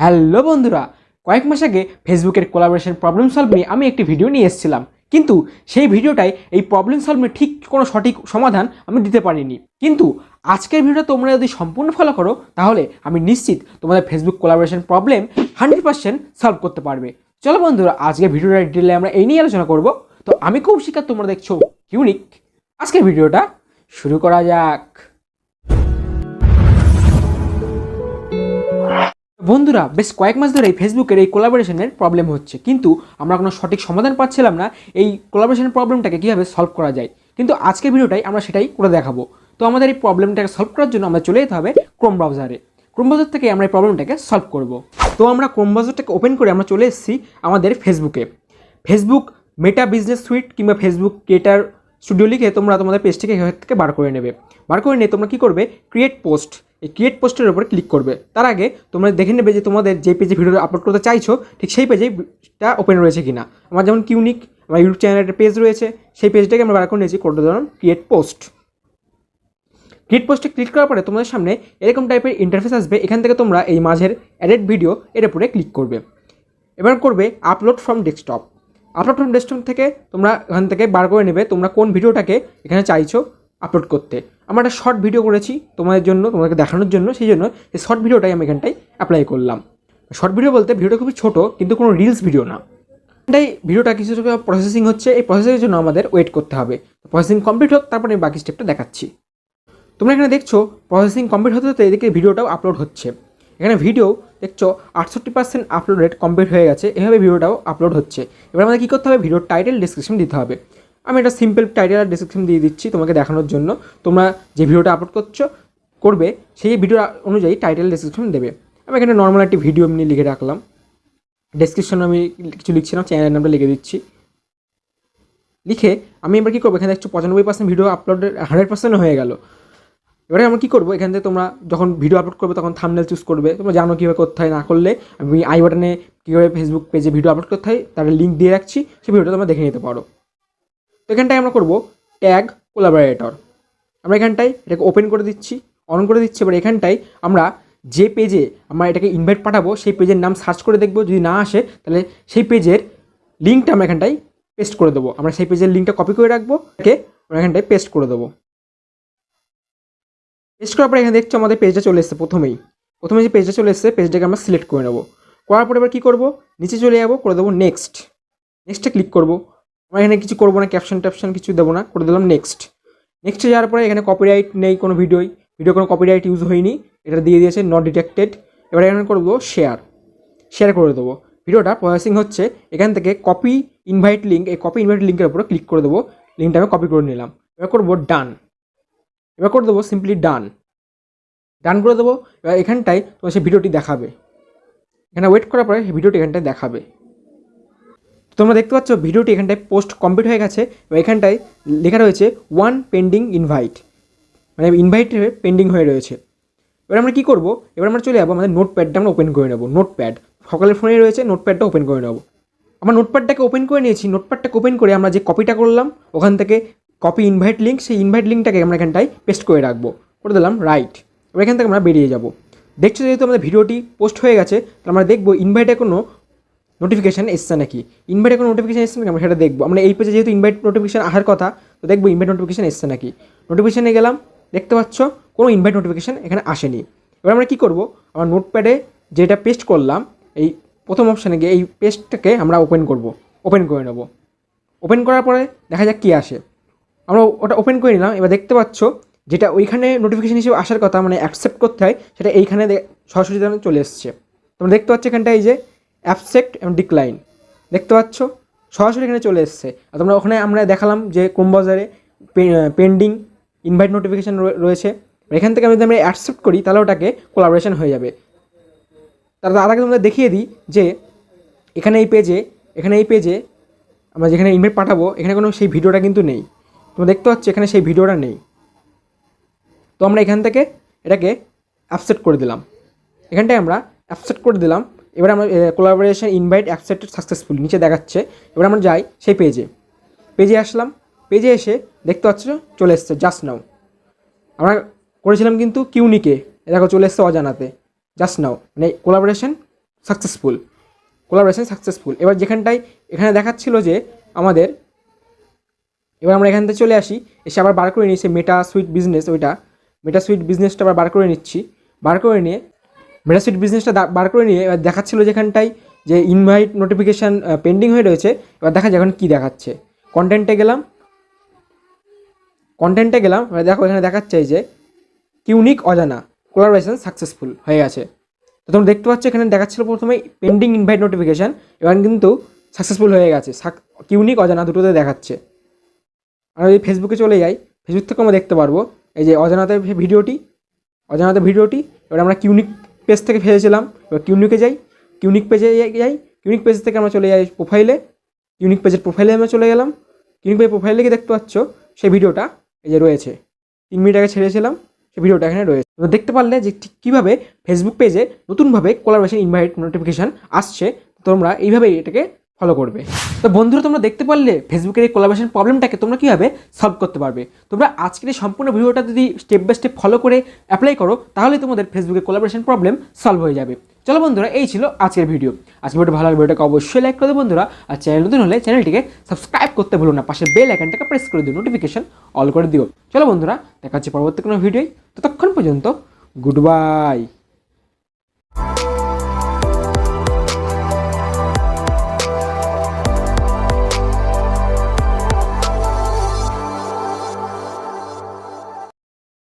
Hello বন্ধুরা, কয়েক মাস আগে ফেসবুকের কোলাবোরেশন প্রবলেম সলভ নিয়ে আমি একটি ভিডিও নিয়ে এসেছিলাম। কিন্তু সেই ভিডিওটায় এই প্রবলেম সলভের ঠিক কোনো সঠিক সমাধান আমি দিতে পারিনি। কিন্তু আজকের ভিডিওটা তোমরা যদি সম্পূর্ণ ফলো করো, তাহলে আমি নিশ্চিত তোমাদের Facebook collaboration problem hundred percent solve করতে পারবে। চলো বন্ধুরা আজকে ভিডিওটা ডিটেলে আমরা এই নিয়ে আলোচনা করব। তো আমি কৌশিক আর তোমরা দেখছ ইউনিক আজকের ভিডিওটা শুরু করা যাক। বন্ধুরা, বেশ কয়েক মাস ধরে ফেসবুকের এই কোলাবোরেশনের প্রবলেম হচ্ছে। কিন্তু আমরা কোনো সঠিক সমাধান পাচ্ছিলাম না। এই কোলাবোরেশনের প্রবলেমটাকে কীভাবে সলভ করা যায়? কিন্তু আজকের ভিডিওটাই আমরা সেটাই করে দেখাবো। তো আমাদের এই প্রবলেমটাকে সলভ করার জন্য আমরা চলে যেতে হবে ক্রোম ব্রাউজারে ক্রোম ব্রাউজার থেকে আমরা এই প্রবলেমটাকে সলভ করব। তো আমরা ক্রোম ব্রাউজারটাকে ওপেন করে আমরা চলে এসেছি আমাদের ফেসবুকে ফেসবুক মেটা বিজনেস সুইট কিংবা ফেসবুক ক্রিয়েটার স্টুডিও লিখে তোমরা তোমাদের পেজটিকে থেকে বার করে নেবে। বার করে নিয়ে তোমরা কী করবে? ক্রিয়েট পোস্ট এই ক্রিয়েট পোস্টের উপরে ক্লিক করবে। তার আগে তোমরা দেখে নেবে যে তোমাদের যে পেজে ভিডিও আপলোড করতে চাইছো, ঠিক সেই পেজেটা ওপেন রয়েছে কিনা। আমার যেমন কিউনিক আমার ইউটিউব চ্যানেলের একটা পেজ রয়েছে, সেই পেজটাকে আমরা বার করে নিয়েছি করতে ধরুন ক্রিয়েট পোস্ট ক্রিয়েট পোস্টে ক্লিক করার পরে তোমাদের সামনে এরকম টাইপের ইন্টারফেস আসবে, এখান থেকে তোমরা এই মাঝের অ্যাডেড ভিডিও এর উপরে ক্লিক করবে। এবার করবে upload from desktop upload from desktop থেকে তোমরা এখান থেকে বার করে নেবে তোমরা কোন ভিডিওটাকে এখানে চাইছো আপলোড করতে। আমরা একটা শর্ট ভিডিও করেছি তোমাদের জন্য, তোমাদেরকে দেখানোর জন্য, সেই জন্য এই শর্ট ভিডিওটাই আমি এখানটায় অ্যাপ্লাই করলাম। শর্ট ভিডিও বলতে ভিডিওটা খুবই ছোটো, কিন্তু কোনো রিলস ভিডিও না। এটাই ভিডিওটা কিছু প্রসেসিং হচ্ছে, এই প্রসেসের জন্য আমাদের ওয়েট করতে হবে। প্রসেসিং কমপ্লিট হোক, তারপরে আমি বাকি স্টেপটা দেখাচ্ছি। তোমরা এখানে দেখছ প্রসেসিং কমপ্লিট হতে হতে এদিকে ভিডিওটাও আপলোড হচ্ছে। এখানে ভিডিও দেখছ, আটষট্টি পার্সেন্ট আপলোড রেট কমপ্লিট হয়ে গেছে, এভাবে ভিডিওটাও আপলোড হচ্ছে। এবার আমাদের কী করতে হবে? ভিডিওর টাইটেল ডিসক্রিপশন দিতে হবে। আমি একটা সিম্পল টাইটেল আর ডিসক্রিপশন দিয়ে দিচ্ছি তোমাকে দেখানোর জন্য। তোমরা যে ভিডিওটা আপলোড করছ, করবে, সেই ভিডিও অনুযায়ী টাইটেল ডিসক্রিপশন দেবে। আমি এখানে নর্মাল একটি ভিডিও এমনি লিখে রাখলাম। ডেসক্রিপশন আমি কিছু লিখছি না চ্যানেলের নামটা লিখে দিচ্ছি। লিখে আমি এবার কী করব? এখানে দেখছ পঁচানব্বই percent video upload hundred percent হয়ে গেল। এবারে আমরা কী করব? এখান থেকে তোমরা যখন ভিডিও আপলোড করবে, তখন থামনেল চুজ করবে। তোমরা জানো কীভাবে করতে হয়, না করলে। আমি আই বাটনে কীভাবে ফেসবুক পেজে ভিডিও আপলোড করতে হয়, তার লিঙ্ক দিয়ে রাখছি। সেই ভিডিওটা তোমরা দেখে নিতে পারো। তো এখানটায় আমরা করব ট্যাগ কোলাবারেটর আমরা এখানটায় এটাকে ওপেন করে দিচ্ছি অন করে দিচ্ছি। এবার এখানটায় আমরা যে পেজে আমরা এটাকে ইনভাইট পাঠাবো, সেই পেজের নাম সার্চ করে দেখব। যদি না আসে, তাহলে সেই পেজের লিঙ্কটা আমরা এখানটায় পেস্ট করে দেবো। আমরা সেই পেজের লিঙ্কটা কপি করে রাখব, এটাকে আমরা এখানটায় পেস্ট করে দেবো। পেস্ট করার পরে এখানে দেখছ আমাদের পেজটা চলে এসেছে প্রথমেই। প্রথমে যে পেজটা চলে এসেছে পেজটাকে আমরা সিলেক্ট করে নেব। করার পরে এবার কী করব? নিচে চলে যাব, করে দেবো নেক্সট নেক্সটে ক্লিক করব। আমরা এখানে কিছু করব না ক্যাপশন ট্যাপশন কিছু দেবো না, করে দিলাম নেক্সট নেক্সটে যাওয়ার পরে এখানে কপিরাইট নেই কোনো ভিডিওই ভিডিও কোনো কপিরাইট ইউজ হয়নি, এটা দিয়ে দিয়েছে নট ডিটেক্টেড এবার এখানে করব শেয়ার শেয়ার করে দেবো। ভিডিওটা প্রসেসিং হচ্ছে, এখান থেকে কপি ইনভাইট লিঙ্ক এই কপি ইনভাইট লিঙ্কের উপরে ক্লিক করে দেবো লিঙ্কটা আমি কপি করে নিলাম। এবার করব ডান এবার করে দেবো সিম্পলি ডান ডান করে দেবো, এবার এখানটায় তোমার সেই ভিডিওটি দেখাবে। এখানে ওয়েট করার পরে ভিডিওটি এখানটায় দেখাবে। তোমরা দেখতে পাচ্ছ ভিডিওটি এখানটায় পোস্ট কমপ্লিট হয়ে গেছে এবার এখানটায় লেখা রয়েছে ওয়ান পেন্ডিং ইনভাইট মানে ইনভাইট পেন্ডিং হয়ে রয়েছে। এবার আমরা কী করব? এবার আমরা চলে যাব, আমাদের নোট প্যাডটা আমরা ওপেন করে নেব নোট প্যাড সকালের ফোনে রয়েছে নোট প্যাডটা ওপেন করে নেব। আমরা নোটপ্যাডটাকে ওপেন করে নিয়েছি নোটপ্যাডটাকে ওপেন করে আমরা যে কপিটা করলাম, ওখান থেকে কপি ইনভাইট লিঙ্ক সেই ইনভাইট লিঙ্কটাকে আমরা এখানটায় পেস্ট করে রাখব। করে দিলাম রাইট এবার এখান থেকে আমরা বেরিয়ে যাব। দেখছ যেহেতু আমাদের ভিডিওটি পোস্ট হয়ে গেছে, তাহলে আমরা দেখব ইনভাইটে কোনো নোটিফিকেশান এসছে নাকি? ইনভাইটে কোনো নোটিফিকেশান এসছে নাকি? আমরা সেটা দেখব। আমরা এই পেজে যেহেতু ইনভাইট নোটিফিকেশান আসার কথা, তো দেখব ইনভাইট নোটিফিকেশান এসছে নাকি? নোটিফিকেশানে গেলাম, দেখতে পাচ্ছ, কোনো ইনভাইট নোটিফিকেশান এখানে আসেনি। এবার আমরা কী করব? আমার নোটপ্যাডে যেটা পেস্ট করলাম, এই প্রথম অপশানে গিয়ে এই পেজটাকে আমরা ওপেন করব। ওপেন করে নেব। ওপেন করার পরে দেখা যাক কী আসে। আমরা ওটা ওপেন করে নিলাম। এবার দেখতে পাচ্ছ, যেটা ওইখানে নোটিফিকেশান হিসেবে আসার কথা মানে অ্যাকসেপ্ট করতে হয়, সেটা এইখানে সরাসরি চলে এসছে। তোমরা দেখতে পাচ্ছ এখানটায় যে অ্যাপসেক্ট এবং ডিক্লাইন দেখতে পাচ্ছ? সরাসরি এখানে চলে এসছে। আর তোমরা ওখানে আমরা দেখালাম যে ক্রোম বাজারে পেন্ডিং ইনভাইট নোটিফিকেশান রয়েছে। এখান থেকে আমি যদি আমরা অ্যাকসেপ্ট করি, তাহলে ওটাকে কোলাবোরেশন হয়ে যাবে। তার তার আগে তোমরা দেখিয়ে দিই যে এখানে এই পেজে এখানে এই পেজে আমরা যেখানে ইনভাইট পাঠাবো, এখানে কোনো সেই ভিডিওটা কিন্তু নেই। তোমরা দেখতে পাচ্ছ এখানে সেই ভিডিওটা নেই। তো আমরা এখান থেকে এটাকে অ্যাপসেট করে দিলাম। এখানটায় আমরা অ্যাপসেট করে দিলাম। এবার আমরা কোলাবোরেশন ইনভাইট অ্যাকসেপ্টেড সাকসেসফুল নিচে দেখাচ্ছে। এবার আমরা যাই সেই পেজে পেজে আসলাম। পেজে এসে দেখতে পাচ্ছ, চলে এসছে জাস্ট নাও আমরা করেছিলাম কিন্তু কিউনিকে দেখো, চলে এসছে অজানাতে। জাস্ট নাও মানে কোলাবোরেশন সাকসেসফুল কোলাবরেশন সাকসেসফুল এবার যেখানটায়, এখানে দেখাচ্ছিল যে আমাদের, এবার আমরা এখান থেকে চলে আসি। এসে আবার বার করে নিই সে মেটা সুইট বিজনেস ওইটা মেটা সুইট বিজনেসটা আবার বার করে নিচ্ছি। বার করে নিয়ে মেটা সুইট বিজনেসটা বার করে নিয়ে, এবার দেখাচ্ছিল যেখানটায় যে ইনভাইট নোটিফিকেশান পেন্ডিং হয়ে রয়েছে। এবার দেখা যায় এখন কী দেখাচ্ছে। কন্টেন্টে গেলাম। কন্টেন্টে গেলাম। এবার দেখো এখানে দেখাচ্ছে যে কিউনিক অজানা কোলাবরেশন সাকসেসফুল হয়ে গেছে। তো তোমরা দেখতে পাচ্ছ এখানে দেখাচ্ছিল প্রথমে পেন্ডিং ইনভাইট নোটিফিকেশান এবার কিন্তু সাকসেসফুল হয়ে গেছে। কিউনিক অজানা দুটোতে দেখাচ্ছে। আমরা যদি ফেসবুকে চলে যাই ফেসবুক থেকে আমরা দেখতে পারব। এই যে অজানাতে ভিডিওটি অজানাতে ভিডিওটি, এবার আমরা কিউনিক পেজ থেকে ফেলেছিলাম, এবার কিউনিকে যাই কিউনিক পেজে যাই কিউনিক পেজ থেকে আমরা চলে যাই প্রোফাইলে ইউনিক পেজের প্রোফাইলে আমরা চলে গেলাম কিউনিক পেজ প্রোফাইলে গিয়ে দেখতে পাচ্ছ, সেই ভিডিওটা এই যে রয়েছে। তিন মিনিট আগে ছেড়েছিলাম, সেই ভিডিওটা এখানে রয়েছে। তো দেখতে পারলে যে ঠিক কীভাবে ফেসবুক পেজে নতুনভাবে কোলাবরেশন ইনভাইট নোটিফিকেশান আসছে, তোমরা এইভাবেই এটাকে ফলো করবে। তো বন্ধুরা, তোমরা দেখতে পারলে ফেসবুকের এই কোলাবরেশন প্রবলেমটাকে তোমরা কীভাবে সলভ করতে পারবে? তোমরা আজকের এই সম্পূর্ণ ভিডিওটা যদি স্টেপ বাই স্টেপ ফলো করে অ্যাপ্লাই করো, তাহলে তোমাদের ফেসবুকে কোলাবরেশন প্রবলেম সলভ হয়ে যাবে। চলো বন্ধুরা, এই ছিল আজকের ভিডিও আজকের ভিডিও ভালো লাগবে ভিডিওটাকে অবশ্যই লাইক করে দেবে বন্ধুরা। আর চ্যানেল নতুন হলে চ্যানেলটিকে সাবস্ক্রাইব করতে ভুলো না। পাশে বেল আইকনটাকে প্রেস করে দিও নোটিফিকেশন অল করে দিও। চলো বন্ধুরা, দেখা হচ্ছে পরবর্তী কোনো ভিডিও ততক্ষণ পর্যন্ত গুড বাই